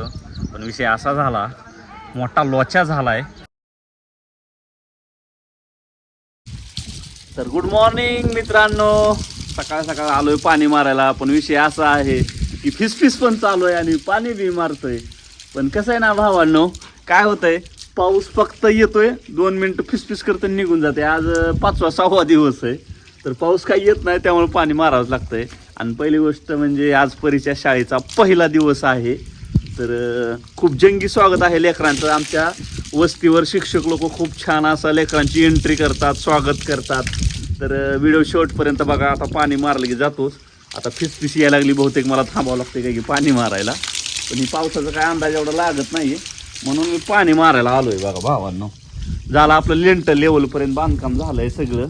होतं. पण विषय असा झाला मोठा लोचा झालाय. तर गुड मॉर्निंग मित्रांनो. सकाळ सकाळ आलोय पाणी मारायला पण विषय असा आहे की फिसफिस पण चालू आहे आणि पाणी बी मारतोय. पण कसं आहे ना भावांनो काय होतंय पाऊस फक्त येतोय दोन मिनिटं फिसफिस करत निघून जाते आज पाचवा सहावा दिवस आहे. तर पाऊस काही येत नाही त्यामुळे पाणी मारावंच लागतंय. आणि पहिली गोष्ट म्हणजे आज परीच्या शाळेचा पहिला दिवस आहे. तर खूप जंगी स्वागत आहे लेकरांचं. आमच्या वस्तीवर शिक्षक लोक खूप छान असा लेकरांची एंट्री करतात स्वागत करतात. तर व्हिडिओ शेवटपर्यंत बघा आता पाणी मारलं की जातोच. आता फिसफिस यायला लागली बहुतेक मला थांबावं लागते काय की पाणी मारायला. पण ही पावसाचा काय अंदाज एवढा लागत नाही म्हणून मी पाणी मारायला आलो आहे बघा भावांनो. झालं आपलं लेंटल लेवलपर्यंत बांधकाम झालं आहे सगळं.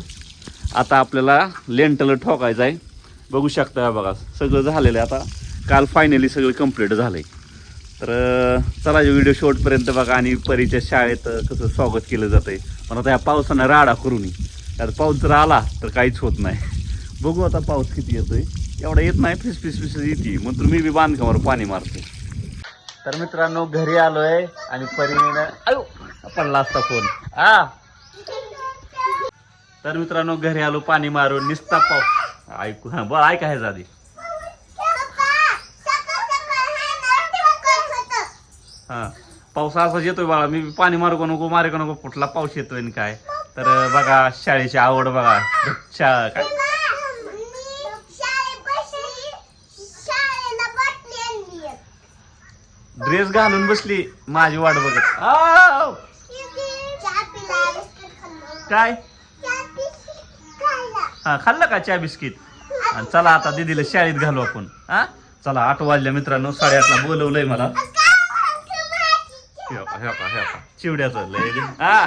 आता आपल्याला लेंटल ठोकायचं आहे बघू शकता बघा सगळं झालेलं आहे. आता काल फायनली सगळं कंप्लीट आहे तर चला व्हिडिओ शेवटपर्यंत बघा आणि परीच्या शाळेत कसं स्वागत केलं जातंय. पण आता या पावसानं राडा करून त्यात पाऊस जर आला तर काहीच होत नाही. बघू आता पाऊस किती येतोय. एवढा येत नाही फिस फिस फिस येते मग तर मी बी बांधकामावर पाणी मारते. तर मित्रांनो घरी आलोय आणि परीनं अयो! पडला असता फोन. हा तर मित्रांनो घरी आलो पाणी मारून निसता पाऊस. ऐकू हा बरं ऐका आहे आधी हा. पाऊस असाच येतोय बाळा. मी पाणी मारू का नको मारको का नको कुठला पाऊस येतोय आणि काय? तर बघा शाळेची आवड बघा. शाळा काय? ड्रेस घालून बसली माझी वाट बघत. काय? हा खाल्लं का चहा बिस्किट? आणि चला आता दीदीला शाळेत घालू आपण. हा? चला आठ वाजल्या मित्रांनो साडेआठला बोलवलंय मला. हे बघा, हे बघा. चिवड्याचं लय हा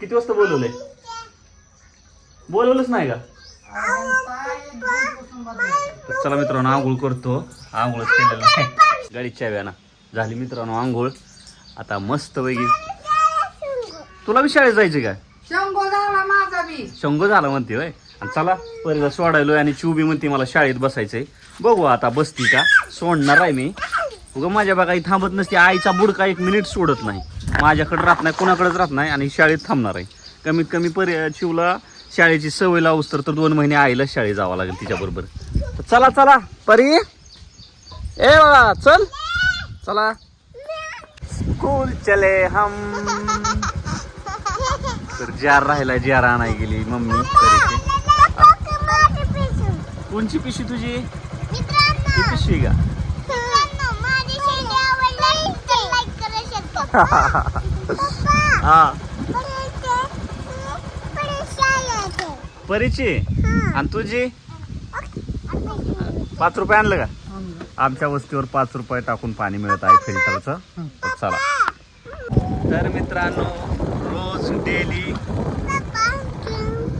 किती वाजता बोलवलंय? बोलवलंच नाही का? तर चला मित्रांनो आंघोळ करतो. आंघोळच केलेलं नाही. गाडीच्या व्याना झाली मित्रांनो आंघोळ. आता मस्त पैकी तुला बी शाळेत जायचं का? शंभो झाला माझा बी. शंग झाला म्हणते होय. आणि चला परिला सोडायलोय आणि चिवबी म्हणते मला शाळेत बसायचंय. बघू आता बसती का? सोडणार आहे मी. उगा माझ्या इथं थांबत नसते. आईचा बुडका एक मिनिट सोडत नाही. माझ्याकडे राहत नाही कोणाकडेच राहत नाही आणि शाळेत थांबणार आहे. कमीत कमी परि चिवला शाळेची सवय लावूस तर दोन महिने आईला शाळेत जावं लागेल तिच्याबरोबर. तर चला चला. परी? ए बाबा चल. चला. स्कूल चले हम. तर जार राहिला जार आणाय गेली मम्मी कोणची पिशवी तुझी? ही पिशवी का हा. परीची? आणि तुझी? पाच रुपये आणलं का? आमच्या वस्तीवर पाच रुपये टाकून पाणी मिळत आहे फिल्टरचं. चला. तर मित्रांनो रोज डेली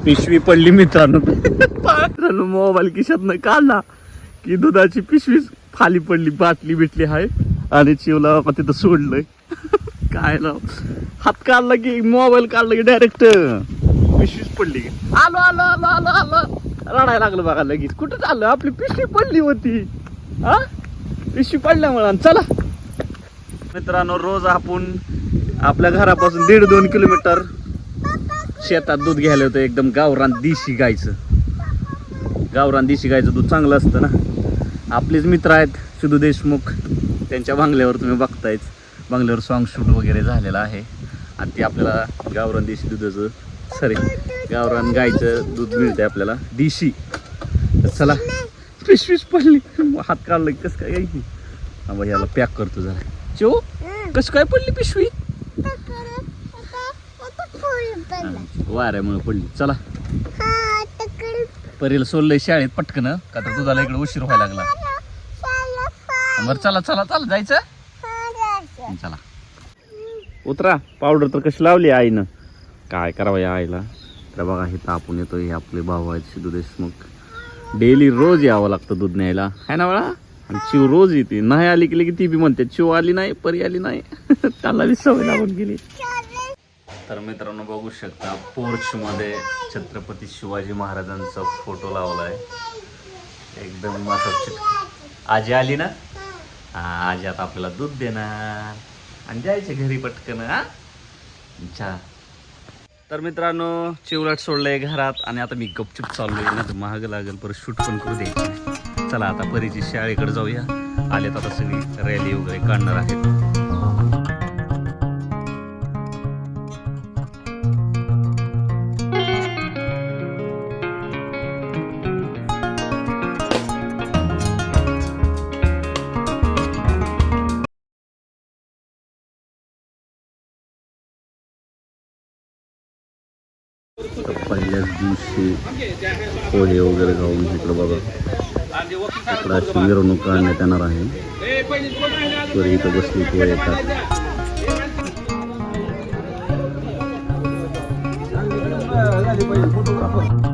पिशवी पडली मित्रांनो. मित्रांनो मोबाईल खिशातनं. काढला की दुधाची पिशवी खाली पडली बाटली बिटली आहे. आणि चिवला तिथं सोडलंय. काय लाव हात काढला की मोबाईल काढला की डायरेक्ट पिशवीच पडली. आलो आलो आलो आलो आलो. रडायला लागलं बघा लगेच. कुठं चाललं आपली पिशवी पडली होती. हा? पिशवी पडल्यामुळे आणि चला. मित्रांनो रोज आपण आपल्या घरापासून दीड दोन किलोमीटर शेतात दूध घ्यायला होतं एकदम गावरान देशी गायचं गावरान देशी गायचं दूध चांगलं असतं ना. आपलेच मित्र आहेत सिद्धू देशमुख. त्यांच्या बंगल्यावर तुम्ही बघतायच बंगल्यावर सॉंग शूट वगैरे झालेलं आहे. आणि ते आपल्याला गावरान देशी दुधाचं सॉरी गावरान गायचं दूध मिळते आपल्याला देशी. तर चला पिशवीच पडली. हात काढलं की कसं काय यायची? हा बाई याला पॅक करतो जरा. चो कसं काय पडली पिशवी? वाऱ्यामुळे पडली. चला. परीला सोडलंय शाळेत पटकन का तर दुधाला इकडे उशीर व्हायला लागला. बर चला चला चला जायचं? चला. उतरा पावडर तर कशी लावली आईनं? काय करावं या आईला? तर बघा हे तापून येतो हे आपले भाऊ आहेत सिद्धू देशमुख. डेली रोज यावं लागतं दूध न्यायला. है ना बाळा? आणि चिव रोज येते. नाही आली की ती बी म्हणते चिव आली नाही परी आली नाही. त्याला बी सवय लागून गेली. तर मित्रांनो बघू शकता पोर्च मध्ये छत्रपती शिवाजी महाराजांचा फोटो लावला आहे एकदम मस्त. आजी आली ना? आज आता आपल्याला दूध देणार. आणि जायचे घरी पटकन हा? अच्छा तर मित्रांनो चिवलाट सोडलंय घरात आणि आता मी गपचूप चाललोय. ना तर महाग लागेल परत शूट पण करू द्यायची. चला आता परीची शाळेकडे जाऊया. आलेत आता सगळी रॅली वगैरे काढणार आहेत. पहिल्याच दिवशी पोहे वगैरे खाऊन इकडं बघा इकडं अशी मिरवणूक काढण्यात येणार आहे. तर इथं बसली पोहे येतात Thank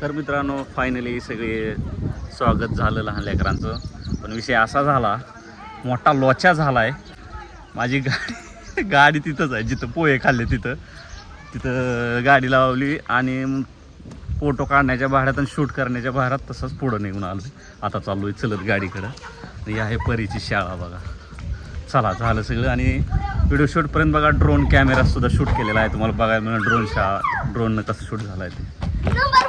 तर मित्रांनो फायनली सगळे स्वागत झालं लहान लेकरांचं. पण विषय असा झाला मोठा लोचा झाला आहे माझी गाडी गाडी तिथंच आहे जिथं पोहे खाल्ले तिथं. तिथं गाडी लावली आणि फोटो काढण्याच्या भाड्यात आणि शूट करण्याच्या भाड्यात तसंच पुढं निघून आलो आता चाललो आहे चलत गाडीकडं. ही आहे परीची शाळा बघा. चला झालं सगळं. आणि व्हिडिओ शूटपर्यंत बघा ड्रोन कॅमेरासुद्धा शूट केलेला आहे. तुम्हाला बघायला मिळेल ड्रोन शाळा ड्रोननं कसं शूट झालं आहे ते.